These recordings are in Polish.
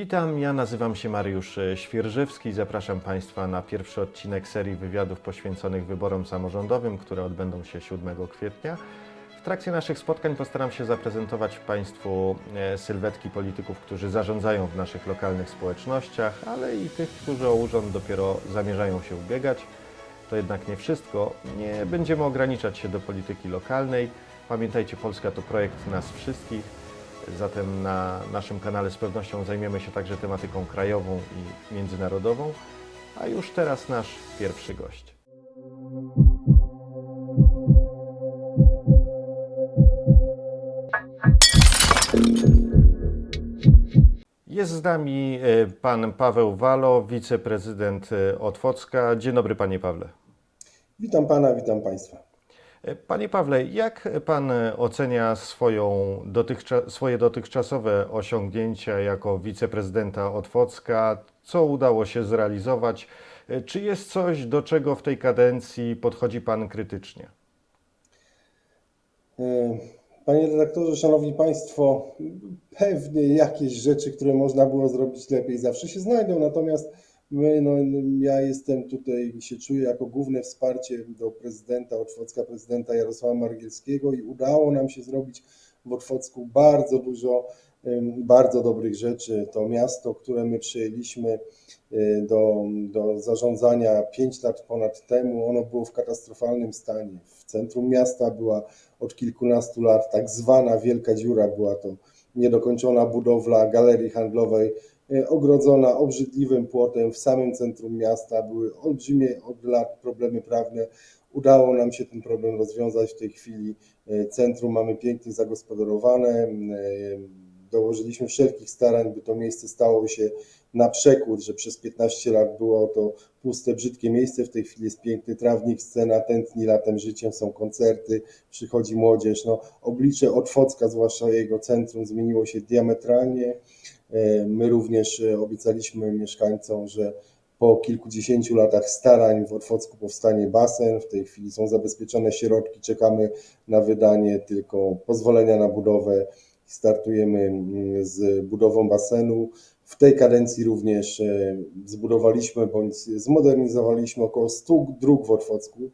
Witam, ja nazywam się Mariusz e, Świerżewski. Zapraszam Państwa na pierwszy odcinek serii wywiadów poświęconych wyborom samorządowym, które odbędą się 7 kwietnia. W trakcie naszych spotkań postaram się zaprezentować Państwu e, sylwetki polityków, którzy zarządzają w naszych lokalnych społecznościach, ale i tych, którzy o urząd dopiero zamierzają się ubiegać. To jednak nie wszystko. Nie będziemy ograniczać się do polityki lokalnej. Pamiętajcie, Polska to projekt nas wszystkich. Zatem na naszym kanale z pewnością zajmiemy się także tematyką krajową i międzynarodową. A już teraz nasz pierwszy gość. Jest z nami e, pan Paweł Walo, wiceprezydent e, Otwocka. Dzień dobry, panie Pawle. Witam pana, witam państwa. Panie Pawle, jak pan ocenia swoją swoje dotychczasowe osiągnięcia jako wiceprezydenta Otwocka? Co udało się zrealizować? Czy jest coś, do czego w tej kadencji podchodzi pan krytycznie? E, Panie redaktorze, szanowni państwo, pewnie jakieś rzeczy, które można było zrobić lepiej, zawsze się znajdą, natomiast my, no, ja jestem tutaj i się czuję jako główne wsparcie do prezydenta Otwocka, prezydenta Jarosława Margielskiego i udało nam się zrobić w Otwocku bardzo dużo bardzo dobrych rzeczy. To miasto, które my przyjęliśmy e, do, do zarządzania 5 lat ponad temu, ono było w katastrofalnym stanie. W centrum miasta była od kilkunastu lat tak zwana wielka dziura, była to niedokończona budowla galerii handlowej, ogrodzona obrzydliwym płotem w samym centrum miasta. Były olbrzymie od lat problemy prawne. Udało nam się ten problem rozwiązać. W tej chwili e, centrum mamy pięknie zagospodarowane. e, Dołożyliśmy wszelkich starań, by to miejsce stało się na przekór, że przez 15 lat było to puste, brzydkie miejsce. W tej chwili jest piękny trawnik, scena tętni latem życiem, są koncerty, przychodzi młodzież. No, oblicze Otwocka, zwłaszcza jego centrum, zmieniło się diametralnie. E, My również e, obiecaliśmy mieszkańcom, że po kilkudziesięciu latach starań w Otwocku powstanie basen. W tej chwili są zabezpieczone środki, czekamy na wydanie tylko pozwolenia na budowę. Startujemy mm, z budową basenu. W tej kadencji również e, zbudowaliśmy bądź zmodernizowaliśmy około 100 dróg w Otwocku,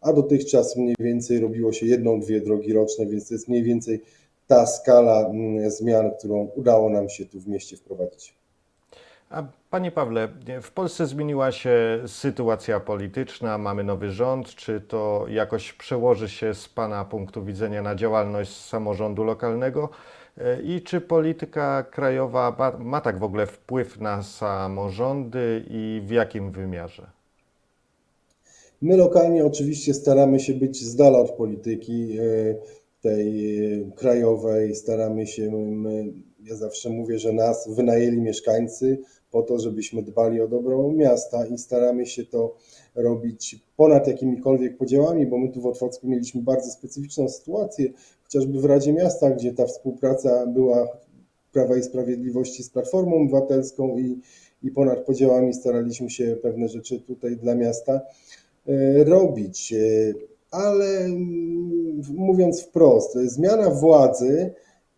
a dotychczas mniej więcej robiło się jedną, dwie drogi roczne, więc to jest mniej więcej ta skala mm, zmian, którą udało nam się tu w mieście wprowadzić. A panie Pawle, w Polsce zmieniła się sytuacja polityczna, mamy nowy rząd. Czy to jakoś przełoży się z pana punktu widzenia na działalność samorządu lokalnego? E, I czy polityka krajowa ma, tak w ogóle wpływ na samorządy i w jakim wymiarze? My lokalnie oczywiście staramy się być z dala od polityki e, tej e, krajowej, staramy się, my, ja zawsze mówię, że nas wynajęli mieszkańcy po to, żebyśmy dbali o dobro miasta i staramy się to robić ponad jakimikolwiek podziałami, bo my tu w Otwocku mieliśmy bardzo specyficzną sytuację, chociażby w Radzie Miasta, gdzie ta współpraca była Prawa i Sprawiedliwości z Platformą Obywatelską i, i ponad podziałami staraliśmy się pewne rzeczy tutaj dla miasta e, robić. E, Ale mm, mówiąc wprost, zmiana władzy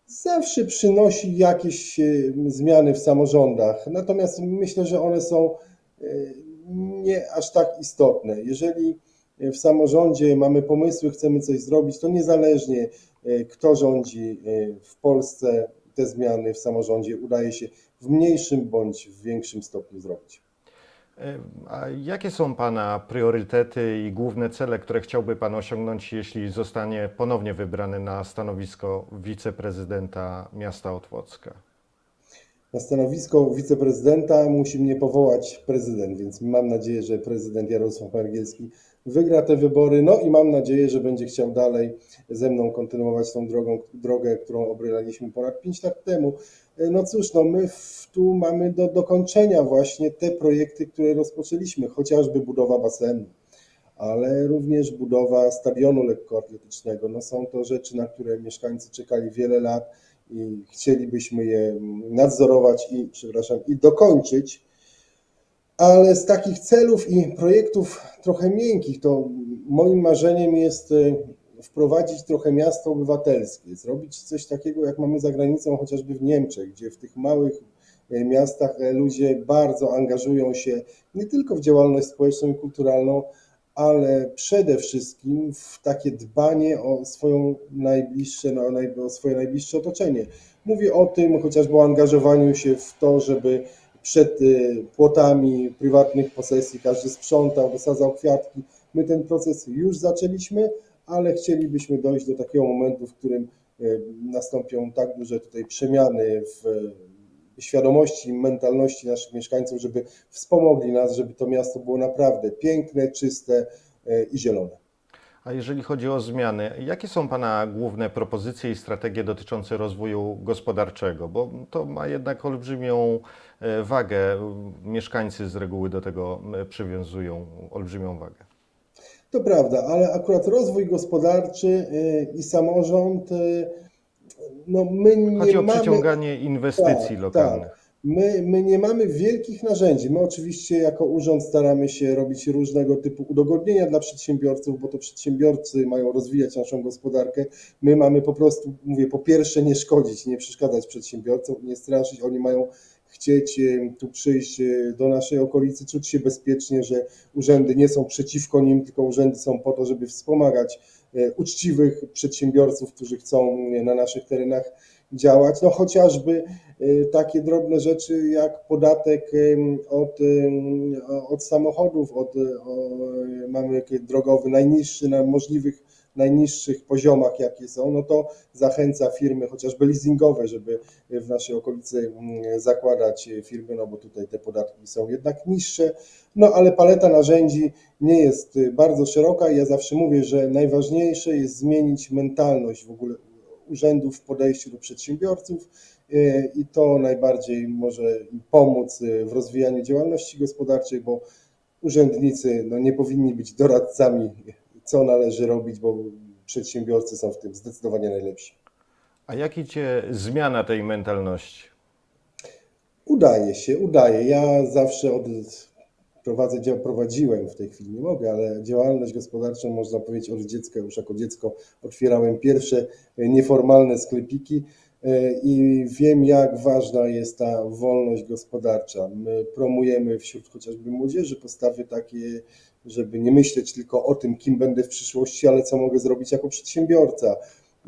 zawsze przynosi jakieś e, zmiany w samorządach, natomiast myślę, że one są e, nie aż tak istotne. Jeżeli w samorządzie mamy pomysły, chcemy coś zrobić, to niezależnie e, kto rządzi e, w Polsce, te zmiany w samorządzie udaje się w mniejszym bądź w większym stopniu zrobić. A jakie są Pana priorytety i główne cele, które chciałby Pan osiągnąć, jeśli zostanie ponownie wybrany na stanowisko wiceprezydenta miasta Otwocka? Na stanowisko wiceprezydenta musi mnie powołać prezydent, więc mam nadzieję, że prezydent Jarosław Margielski wygra te wybory. No i mam nadzieję, że będzie chciał dalej ze mną kontynuować tą drogą, drogę, którą obraliśmy ponad 5 lat temu. No cóż, no my w, tu mamy do dokończenia właśnie te projekty, które rozpoczęliśmy, chociażby budowa basenu, ale również budowa stadionu lekkoatletycznego. No są to rzeczy, na które mieszkańcy czekali wiele lat i chcielibyśmy je nadzorować i, przepraszam, i dokończyć. Ale z takich celów i projektów trochę miękkich, to moim marzeniem jest e, wprowadzić trochę miasto obywatelskie, zrobić coś takiego, jak mamy za granicą, chociażby w Niemczech, gdzie w tych małych e, miastach e, ludzie bardzo angażują się nie tylko w działalność społeczną i kulturalną, ale przede wszystkim w takie dbanie o swoją najbliższe, no, o swoje najbliższe otoczenie. Mówię o tym chociażby o angażowaniu się w to, żeby przed y, płotami prywatnych posesji każdy sprzątał, wysadzał kwiatki. My ten proces już zaczęliśmy, ale chcielibyśmy dojść do takiego momentu, w którym y, nastąpią tak duże tutaj przemiany w y, świadomości, mentalności naszych mieszkańców, żeby wspomogli nas, żeby to miasto było naprawdę piękne, czyste i zielone. A jeżeli chodzi o zmiany, jakie są Pana główne propozycje i strategie dotyczące rozwoju gospodarczego? Bo to ma jednak olbrzymią e, wagę. Mieszkańcy z reguły do tego e, przywiązują olbrzymią wagę. To prawda, ale akurat rozwój gospodarczy y, i samorząd, no my nie Chodzi o mamy... przyciąganie inwestycji Tak, lokalnych. My, my nie mamy wielkich narzędzi. My oczywiście jako urząd staramy się robić różnego typu udogodnienia dla przedsiębiorców, bo to przedsiębiorcy mają rozwijać naszą gospodarkę. My mamy po prostu, mówię, po pierwsze nie szkodzić, nie przeszkadzać przedsiębiorcom, nie straszyć. Oni mają chcieć e, tu przyjść e, do naszej okolicy, czuć się bezpiecznie, że urzędy nie są przeciwko nim, tylko urzędy są po to, żeby wspomagać e, uczciwych przedsiębiorców, którzy chcą na naszych terenach działać. No chociażby y, takie drobne rzeczy jak podatek ym, od, ym, od samochodów, od, y, o, mamy drogowy najniższy na możliwych najniższych poziomach, jakie są, no to zachęca firmy chociażby leasingowe, żeby w naszej okolicy mm, zakładać firmy, no bo tutaj te podatki są jednak niższe. No ale paleta narzędzi nie jest y, bardzo szeroka ja zawsze mówię, że najważniejsze jest zmienić mentalność w ogóle urzędów w podejściu do przedsiębiorców y, i to najbardziej może im pomóc y, w rozwijaniu działalności gospodarczej, bo urzędnicy no, nie powinni być doradcami, co należy robić, bo przedsiębiorcy są w tym zdecydowanie najlepsi. A jak idzie zmiana tej mentalności? Udaje się, udaje. Ja zawsze od, prowadzę, prowadziłem, w tej chwili nie mogę, ale działalność gospodarczą można powiedzieć od dziecka, już jako dziecko otwierałem pierwsze e, nieformalne sklepiki e, i wiem, jak ważna jest ta wolność gospodarcza. My promujemy wśród chociażby młodzieży postawy takie, żeby nie myśleć tylko o tym, kim będę w przyszłości, ale co mogę zrobić jako przedsiębiorca.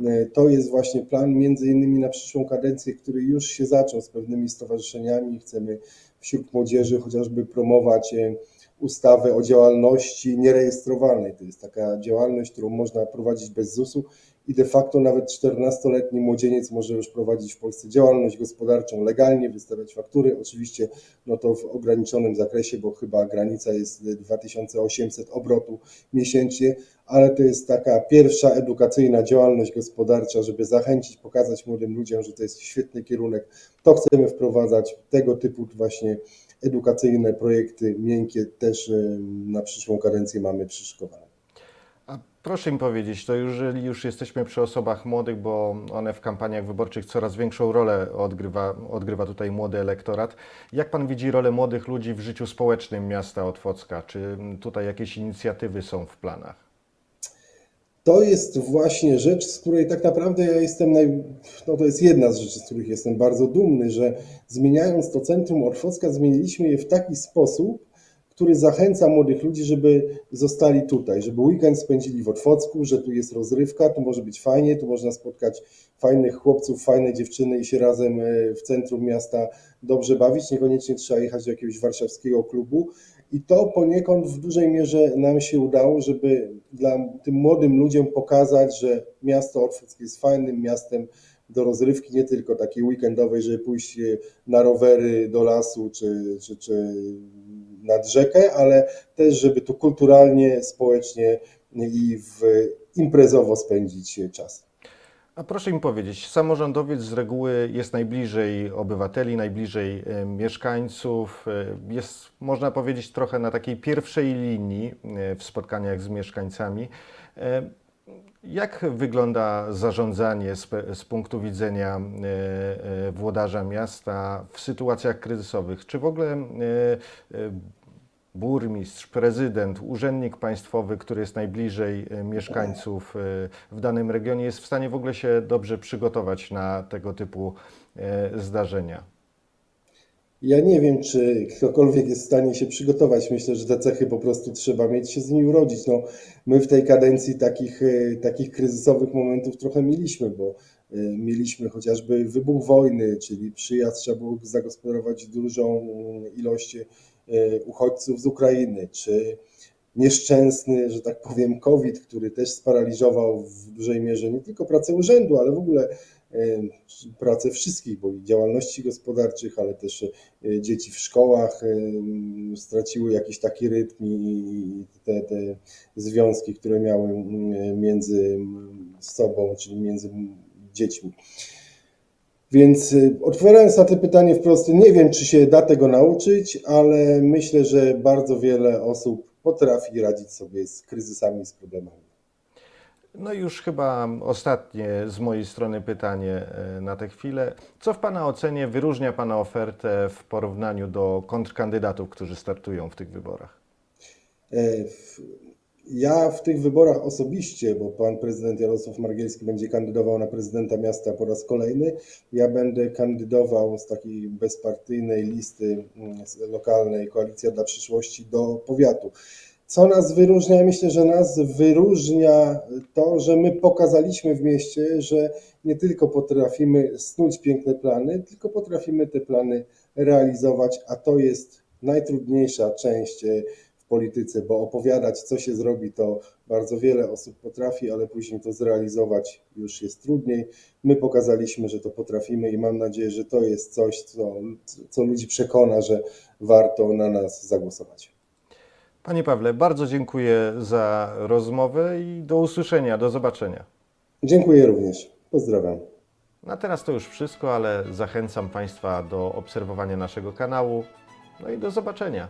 E, To jest właśnie plan między innymi na przyszłą kadencję, który już się zaczął z pewnymi stowarzyszeniami. Chcemy wśród młodzieży chociażby promować e, ustawę o działalności nierejestrowanej. To jest taka działalność, którą można prowadzić bez ZUS-u i de facto nawet 14-letni młodzieniec może już prowadzić w Polsce działalność gospodarczą legalnie, wystawiać faktury. Oczywiście no to w ograniczonym zakresie, bo chyba granica jest 2800 obrotu miesięcznie, ale to jest taka pierwsza edukacyjna działalność gospodarcza, żeby zachęcić, pokazać młodym ludziom, że to jest świetny kierunek. To chcemy wprowadzać, tego typu właśnie edukacyjne projekty miękkie też na przyszłą kadencję mamy przyszykowane. A proszę mi powiedzieć, to jeżeli już jesteśmy przy osobach młodych, bo one w kampaniach wyborczych coraz większą rolę odgrywa, odgrywa tutaj młody elektorat. Jak Pan widzi rolę młodych ludzi w życiu społecznym miasta Otwocka? Czy tutaj jakieś inicjatywy są w planach? To jest właśnie rzecz, z której tak naprawdę ja jestem, naj... no to jest jedna z rzeczy, z których jestem bardzo dumny, że zmieniając to centrum Otwocka, zmieniliśmy je w taki sposób, który zachęca młodych ludzi, żeby zostali tutaj, żeby weekend spędzili w Otwocku, że tu jest rozrywka, tu może być fajnie, tu można spotkać fajnych chłopców, fajne dziewczyny i się razem e, w centrum miasta dobrze bawić. Niekoniecznie trzeba jechać do jakiegoś warszawskiego klubu. I to poniekąd w dużej mierze nam się udało, żeby dla tym młodym ludziom pokazać, że miasto Otwockie jest fajnym miastem do rozrywki, nie tylko takiej weekendowej, żeby pójść e, na rowery do lasu czy, czy, czy nad rzekę, ale też, żeby tu kulturalnie, społecznie i w imprezowo spędzić czas. A proszę mi powiedzieć, samorządowiec z reguły jest najbliżej obywateli, najbliżej e, mieszkańców, e, jest, można powiedzieć, trochę na takiej pierwszej linii e, w spotkaniach z mieszkańcami. Jak wygląda zarządzanie z, z punktu widzenia e, e, włodarza miasta w sytuacjach kryzysowych? Czy w ogóle e, e, burmistrz, prezydent, urzędnik państwowy, który jest najbliżej e, mieszkańców e, w danym regionie, jest w stanie w ogóle się dobrze przygotować na tego typu zdarzenia? Ja nie wiem, czy ktokolwiek jest w stanie się przygotować. Myślę, że te cechy po prostu trzeba mieć, się z nimi urodzić. No, my w tej kadencji takich, e, takich kryzysowych momentów trochę mieliśmy, bo e, mieliśmy chociażby wybuch wojny, czyli przyjazd, trzeba było zagospodarować dużą ilość e, uchodźców z Ukrainy, czy nieszczęsny, że tak powiem, COVID, który też sparaliżował w dużej mierze nie tylko pracę urzędu, ale w ogóle pracę wszystkich, bo i działalności gospodarczych, ale też e, dzieci w szkołach e, straciły jakiś taki rytm i te, te związki, które miały między sobą, czyli między dziećmi. Więc y, odpowiadając na to pytanie wprost, nie wiem, czy się da tego nauczyć, ale myślę, że bardzo wiele osób potrafi radzić sobie z kryzysami z problemami. No i już chyba ostatnie z mojej strony pytanie e, na tę chwilę. Co w Pana ocenie wyróżnia Pana ofertę w porównaniu do kontrkandydatów, którzy startują w tych wyborach? E, Ja w tych wyborach osobiście, bo pan prezydent Jarosław Margielski będzie kandydował na prezydenta miasta po raz kolejny, ja będę kandydował z takiej bezpartyjnej listy mm, lokalnej Koalicja dla Przyszłości do powiatu. Co nas wyróżnia? Myślę, że nas wyróżnia to, że my pokazaliśmy w mieście, że nie tylko potrafimy snuć piękne plany, tylko potrafimy te plany realizować, a to jest najtrudniejsza część e, w polityce, bo opowiadać, co się zrobi, to bardzo wiele osób potrafi, ale później to zrealizować już jest trudniej. My pokazaliśmy, że to potrafimy i mam nadzieję, że to jest coś, co, co ludzi przekona, że warto na nas zagłosować. Panie Pawle, bardzo dziękuję za rozmowę i do usłyszenia, do zobaczenia. Dziękuję również. Pozdrawiam. Na teraz to już wszystko, ale zachęcam Państwa do obserwowania naszego kanału. No i do zobaczenia.